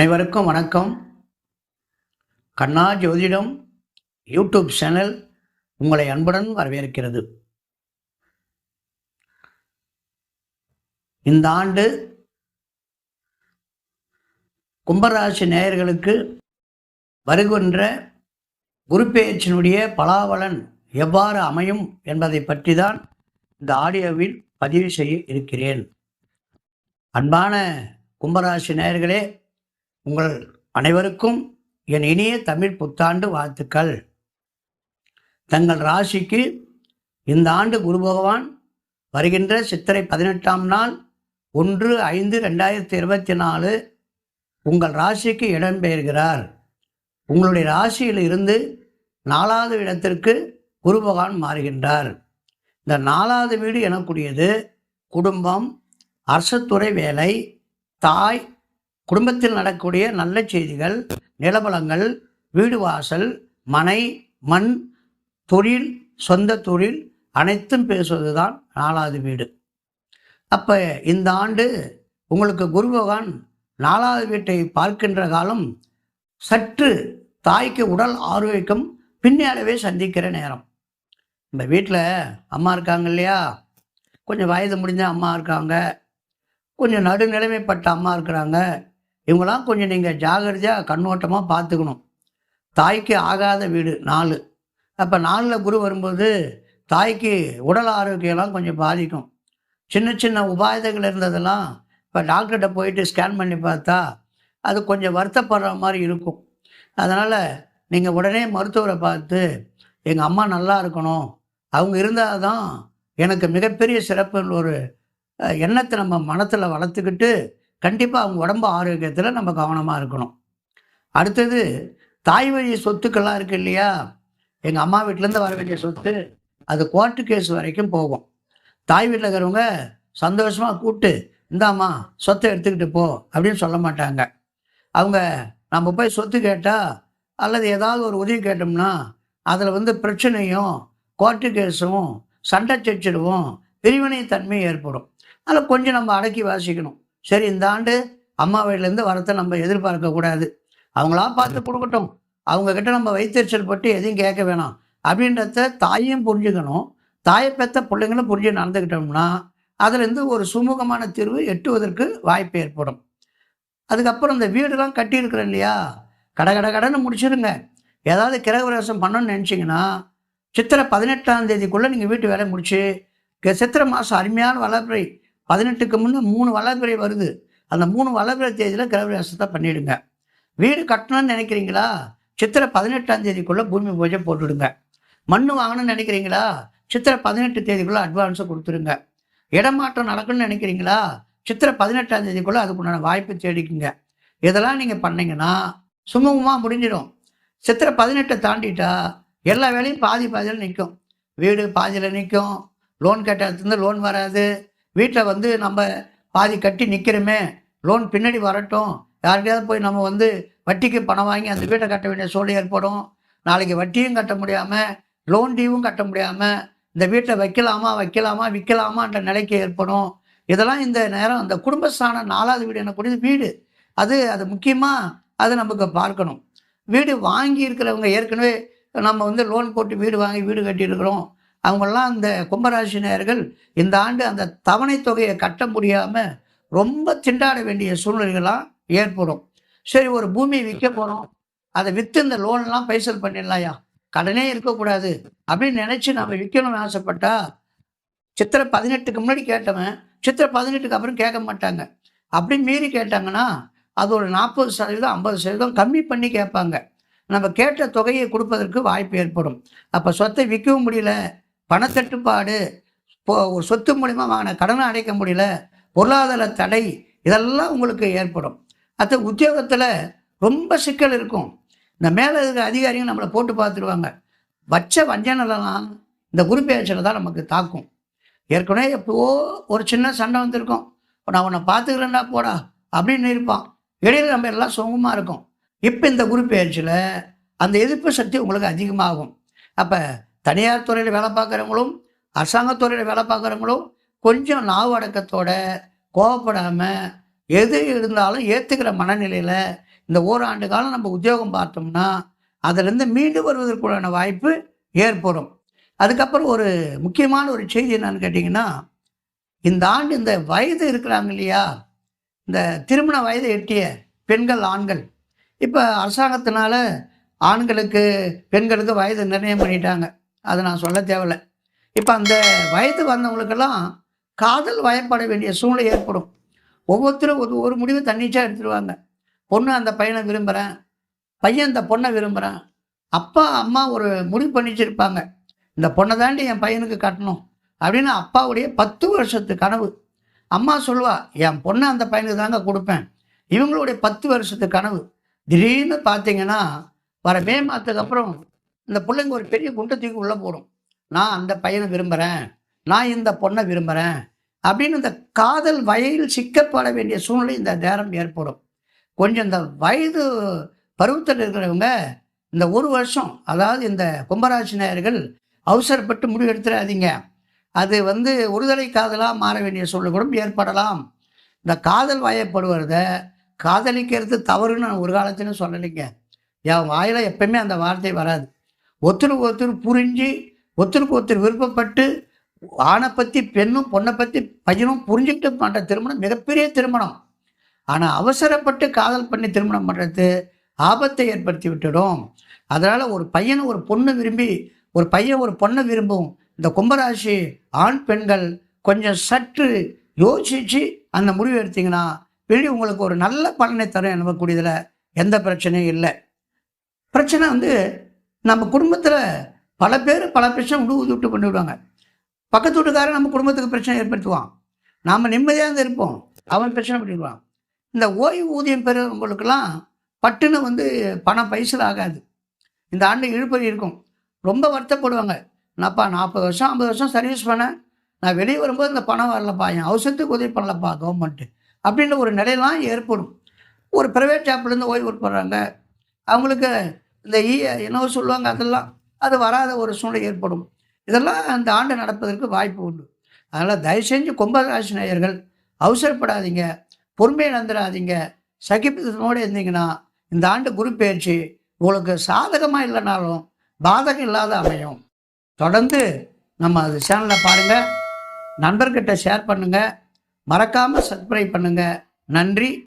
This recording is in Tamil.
அனைவருக்கும் வணக்கம். கண்ணா ஜோதிடம் யூடியூப் சேனல் உங்களை அன்புடன் வரவேற்கிறது. இந்த ஆண்டு கும்பராசி நேயர்களுக்கு வருகின்ற குருப்பெயர்ச்சியினுடைய பலாவலன் எவ்வாறு அமையும் என்பதை பற்றி தான் இந்த ஆடியோவில் பதிவு செய்ய இருக்கிறேன். அன்பான கும்பராசி நேயர்களே உங்கள் அனைவருக்கும் என் இனிய தமிழ் புத்தாண்டு வாழ்த்துக்கள். தங்கள் ராசிக்கு இந்த ஆண்டு குரு பகவான் வருகின்ற சித்திரை பதினெட்டாம் நாள் ஒன்று ஐந்து ரெண்டாயிரத்தி இருபத்தி நாலு உங்கள் ராசிக்கு இடம்பெயர்கிறார். உங்களுடைய ராசியில் இருந்து நாலாவது இடத்திற்கு குரு பகவான் மாறுகின்றார். இந்த நாலாவது வீடு எனக்கூடியது குடும்பம் அரசுத்துறை வேலை தாய் குடும்பத்தில் நடக்கக்கூடிய நல்ல செய்திகள் நிலபலங்கள் வீடு வாசல் மனை மண் தொழில் சொந்த தொழில் அனைத்தும் பேசுவது தான் நாலாவது வீடு. அப்போ இந்த ஆண்டு உங்களுக்கு குரு பகவான் நாலாவது வீட்டை பார்க்கின்ற காலம் சற்று தாய்க்கு உடல் ஆரோக்கியம் பின்னாலவே சந்திக்கிற நேரம். இந்த வீட்டில் அம்மா இருக்காங்க இல்லையா? கொஞ்சம் வயது முடிஞ்ச அம்மா இருக்காங்க. கொஞ்சம் நடுநிலைமைப்பட்ட அம்மா இருக்கிறாங்க. இவங்களாம் கொஞ்சம் நீங்கள் ஜாகிரதையாக கண்ணோட்டமாக பார்த்துக்கணும். தாய்க்கு ஆகாத வீடு நாலு. அப்போ நாலில் குரு வரும்போது தாய்க்கு உடல் ஆரோக்கியம்லாம் கொஞ்சம் பாதிக்கும். சின்ன சின்ன உபாயதங்கள் இருந்ததெல்லாம் இப்போ டாக்டர்கிட்ட போயிட்டு ஸ்கேன் பண்ணி பார்த்தா அது கொஞ்சம் வருத்தப்படுற மாதிரி இருக்கும். அதனால் நீங்கள் உடனே மருத்துவரை பார்த்து எங்கள் அம்மா நல்லா இருக்கணும். அவங்க இருந்தால் தான் எனக்கு மிகப்பெரிய சிறப்புன்னு ஒரு எண்ணத்தை நம்ம மனத்தில் வளர்த்துக்கிட்டு கண்டிப்பாக அவங்க உடம்பு ஆரோக்கியத்தில் நம்ம கவனமாக இருக்கணும். அடுத்தது தாய் வழி சொத்துக்கள்லாம் இருக்கு இல்லையா? எங்கள் அம்மா வீட்டிலேருந்து வர வேண்டிய சொத்து அது கோர்ட்டு கேஸ் வரைக்கும் போகும். தாய் வீட்டில் இருக்கிறவங்க சந்தோஷமாக கூப்பிட்டு இந்தாம்மா சொத்தை எடுத்துக்கிட்டு போ அப்படின்னு சொல்ல மாட்டாங்க. அவங்க நம்ம போய் சொத்து கேட்டால் அல்லது ஏதாவது ஒரு உதவி கேட்டோம்னா அதில் வந்து பிரச்சனையும் கோர்ட்டு கேஸும் சண்டை சச்சரவும் பிரிவினை தன்மை ஏற்படும். அதில் கொஞ்சம் நம்ம அடக்கி வாசிக்கணும். சரி இந்த ஆண்டு அம்மா வீட்டிலேருந்து வரத்தை நம்ம எதிர்பார்க்கக்கூடாது அவங்களா பார்த்து கொடுக்கட்டும். அவங்க கிட்ட நம்ம வைத்தறிச்சல் பட்டு எதையும் கேட்க வேணாம். அப்படின்றத தாயும் புரிஞ்சுக்கணும். தாயை பெற்ற பிள்ளைங்களும் புரிஞ்சு நடந்துக்கிட்டோம்னா அதுலேருந்து ஒரு சுமூகமான தீர்வு எட்டுவதற்கு வாய்ப்பு ஏற்படும். அதுக்கப்புறம் இந்த வீடெல்லாம் கட்டியிருக்கிறோம் இல்லையா? கட கட கடன்னு முடிச்சிருங்க. ஏதாவது கிரகபிரவேசம் பண்ணணும்னு நினச்சிங்கன்னா சித்திரை பதினெட்டாம் தேதிக்குள்ளே நீங்கள் வீட்டு வேலையை முடிச்சு சித்திரை மாதம் அருமையான வளர்பிறை பதினெட்டுக்கு முன்னே மூணு வளர்பிறை வருது. அந்த மூணு வளர்பிறை தேதியில் கிரகபிரவேசத்தை பண்ணிவிடுங்க வீடு கட்டணும்னு நினைக்கிறீங்களா? சித்திரை பதினெட்டாம் தேதிக்குள்ளே பூமி பூஜை போட்டுடுங்க. மண் வாங்கணும்னு நினைக்கிறீங்களா? சித்திரை பதினெட்டு தேதிக்குள்ளே அட்வான்ஸை கொடுத்துருங்க. இடமாற்றம் நடக்கணும்னு நினைக்கிறீங்களா? சித்திரை பதினெட்டாம் தேதிக்குள்ளே அதுக்குண்டான வாய்ப்பு தேடிக்குங்க. இதெல்லாம் நீங்கள் பண்ணிங்கன்னா சுமூகமாக முடிஞ்சிடும். சித்திரை பதினெட்டை தாண்டிட்டா எல்லா வேலையும் பாதி பாதியில் நிற்கும் வீடு பாதியில் நிற்கும் லோன் கேட்டதுலேருந்து லோன் வராது. வீட்டில் வந்து நம்ம பாதி கட்டி நிற்கிறோமே லோன் பின்னாடி வரட்டும். யார்கிட்டயாவது போய் நம்ம வந்து வட்டிக்கு பணம் வாங்கி அந்த வீட்டை கட்ட வேண்டிய சூழ்நிலை ஏற்படும். நாளைக்கு வட்டியும் கட்ட முடியாமல் லோன் டியூவும் கட்ட முடியாமல் இந்த வீட்டை வைக்கலாமா வைக்கலாமா விற்கலாமான்ற நிலைக்கு ஏற்படும். இதெல்லாம் இந்த நேரம் அந்த குடும்பஸ்தான நாலாவது வீடு எனக்கூடியது வீடு. அது அது முக்கியமாக அது நமக்கு பார்க்கணும். வீடு வாங்கி இருக்கிறவங்க ஏற்கனவே நம்ம வந்து லோன் போட்டு வீடு வாங்கி வீடு கட்டியிருக்கிறோம். அவங்கெல்லாம் அந்த கும்பராசினியர்கள் இந்த ஆண்டு அந்த தவணை தொகையை கட்ட முடியாமல் ரொம்ப திண்டாட வேண்டிய சூழ்நிலைகள்லாம் ஏற்படும். சரி ஒரு பூமியை விற்க போகிறோம் அதை விற்று இந்த லோன்லாம் பைசல் பண்ணிடலாம்யா. கடனே இருக்கக்கூடாது அப்படின்னு நினச்சி நம்ம விற்கணும்னு ஆசைப்பட்டா சித்திரை பதினெட்டுக்கு முன்னாடி கேட்டவன் சித்திரை பதினெட்டுக்கு அப்புறம் கேட்க மாட்டாங்க. அப்படி மீறி கேட்டாங்கன்னா அது ஒரு நாற்பது சதவீதம் ஐம்பது சதவீதம் கம்மி பண்ணி கேட்பாங்க. நம்ம கேட்ட தொகையை கொடுப்பதற்கு வாய்ப்பு ஏற்படும். அப்போ சொத்தை விற்கவும் முடியல பணத்தட்டுப்பாடு இப்போ ஒரு சொத்து மூலிமா வாங்கின கடனை அடைக்க முடியல பொருளாதார தடை இதெல்லாம் உங்களுக்கு ஏற்படும். அது உத்தியோகத்தில் ரொம்ப சிக்கல் இருக்கும். இந்த மேலே இருக்கிற அதிகாரிங்க நம்மளை போட்டு பார்த்துருவாங்க வச்ச வஞ்சனலாம் இந்த குரு பேச்சில் தான் நமக்கு தாக்கும். ஏற்கனவே எப்போ ஒரு சின்ன சண்டை வந்திருக்கும். நான் உன்னை பார்த்துக்கிறேன்டா போடா அப்படின்னு இருப்பான். இடையில நம்ம எல்லாம் சுகமாக இருக்கும். இப்போ இந்த குரு பயிற்சியில் அந்த எதிர்ப்பு சக்தி உங்களுக்கு அதிகமாகும். அப்போ தனியார் துறையில் வேலை பார்க்குறவங்களும் அரசாங்கத்துறையில் வேலை பார்க்குறவங்களும் கொஞ்சம் நாவு அடக்கத்தோட கோவப்படாமல் எது இருந்தாலும் ஏற்றுக்கிற மனநிலையில் இந்த ஓராண்டு காலம் நம்ம உத்தியோகம் பார்த்தோம்னா அதிலிருந்து மீண்டு வருவதற்குள்ளான வாய்ப்பு ஏற்படும். அதுக்கப்புறம் ஒரு முக்கியமான ஒரு செய்தி என்னன்னு கேட்டிங்கன்னா இந்த ஆண்டு இந்த வயது இருக்கிறாங்க இல்லையா? இந்த திருமண வயது எட்டிய பெண்கள் ஆண்கள். இப்போ அரசாங்கத்தினால ஆண்களுக்கு பெண்களுக்கு வயது நிர்ணயம் பண்ணிட்டாங்க. அதை நான் சொல்ல தேவையில்ல. இப்போ அந்த வயது வந்தவங்களுக்கெல்லாம் காதல் வயப்பட வேண்டிய சூழ்நிலை ஏற்படும். ஒவ்வொருத்தரும் ஒரு ஒரு முடிவு தன்னிச்சா எடுத்துருவாங்க. பொண்ணு அந்த பையனை விரும்புகிறேன் பையன் இந்த பொண்ணை விரும்புகிறேன் அப்பா அம்மா ஒரு முடிவு பண்ணிச்சிருப்பாங்க. இந்த பொண்ணை தாண்டி என் பையனுக்கு கட்டணும் அப்படின்னு அப்பாவுடைய பத்து வருஷத்து கனவு. அம்மா சொல்லுவா என் பொண்ணை அந்த பையனுக்கு தாங்க கொடுப்பேன். இவங்களுடைய பத்து வருஷத்து கனவு. திடீர்னு பார்த்தீங்கன்னா வர மே மாதத்துக்கு அப்புறம் இந்த பிள்ளைங்க ஒரு பெரிய குண்டை தூக்கி உள்ளே போடும். நான் அந்த பையனை விரும்புகிறேன் நான் இந்த பொண்ணை விரும்புகிறேன் அப்படின்னு இந்த காதல் வயதில் சிக்கப்பட வேண்டிய சூழ்நிலை இந்த நேரம் ஏற்படும். கொஞ்சம் இந்த வயது பருவத்தில் இருக்கிறவங்க இந்த ஒரு வருஷம் அதாவது இந்த கும்பராசி நேயர்கள் அவசரப்பட்டு முடிவு எடுத்துடாதீங்க அது வந்து ஒருதலை காதலாக மாற வேண்டிய சூழ்நிலை கூட ஏற்படலாம். இந்த காதல் வயப்படுவத காதலிக்கிறது தவறுன்னு நான் ஒரு காலத்திலும் சொல்லலைங்க. என் வாயில் எப்பயுமே அந்த வார்த்தை வராது. ஒருத்தருக்கு ஒருத்தர் புரிஞ்சு ஒருத்தருக்கு ஒருத்தர் விருப்பப்பட்டு ஆணை பற்றி பெண்ணும் பொண்ணை பற்றி பையனும் புரிஞ்சுக்கிட்டு பண்ணுற திருமணம் மிகப்பெரிய திருமணம். ஆனால் அவசரப்பட்டு காதல் பண்ணி திருமணம் பண்ணுறது ஆபத்தை ஏற்படுத்தி விட்டுடும். அதனால் ஒரு பையனை ஒரு பொண்ணு விரும்பி ஒரு பையன் ஒரு பொண்ணை விரும்பும் இந்த கும்பராசி ஆண் பெண்கள் கொஞ்சம் சற்று யோசிச்சு அந்த முடிவு எடுத்திங்கன்னா வெளி உங்களுக்கு ஒரு நல்ல பலனை தரும் எனக்கூடியதில் எந்த பிரச்சனையும் இல்லை. பிரச்சனை வந்து நம்ம குடும்பத்தில் பல பேர் பல பிரச்சனை உண்டு ஊதி விட்டு கொண்டு விடுவாங்க பக்கத்து வீட்டுக்காரன் நம்ம குடும்பத்துக்கு பிரச்சனை ஏற்படுத்துவான். நாம் நிம்மதியாக இருந்து இருப்போம். அவன் பிரச்சனை பண்ணிடுவான். இந்த ஓய்வு ஊதியம் பெறுறவங்களுக்கெல்லாம் பட்டுன்னு வந்து பணம் பைசல் ஆகாது. இந்த ஆண்டு இழுப்பறி இருக்கும். ரொம்ப வருத்தப்படுவாங்க. நான்ப்பா நாற்பது வருஷம் ஐம்பது வருஷம் சர்வீஸ் பண்ணேன். நான் வெளியே வரும்போது இந்த பணம் வரலப்பா என் அவசரத்துக்கு உதவி பண்ணலப்பா கவர்மெண்ட்டு அப்படின்ற ஒரு நிலையெல்லாம் ஏற்படும். ஒரு ப்ரைவேட் ஜாப்லேருந்து ஓய்வு போடுறாங்க அவங்களுக்கு இந்த இ என்னவோ சொல்லுவாங்க அதெல்லாம். அது வராத ஒரு சூழ்நிலை ஏற்படும். இதெல்லாம் அந்த ஆண்டு நடப்பதற்கு வாய்ப்பு உண்டு. அதனால் தயவு செஞ்சு கும்பராசி நேயர்கள் அவசரப்படாதீங்க. பொறுமையை இழந்துடாதீங்க சகிப்புத்தனோடு இருந்தீங்கன்னா இந்த ஆண்டு குரு பயிற்சி உங்களுக்கு சாதகமாக இல்லைனாலும் பாதகம் இல்லாத அமையும். தொடர்ந்து நம்ம அது சேனலை பாருங்கள் நண்பர்கிட்ட ஷேர் பண்ணுங்கள் மறக்காமல் சப்ஸ்கிரைப் பண்ணுங்கள் நன்றி.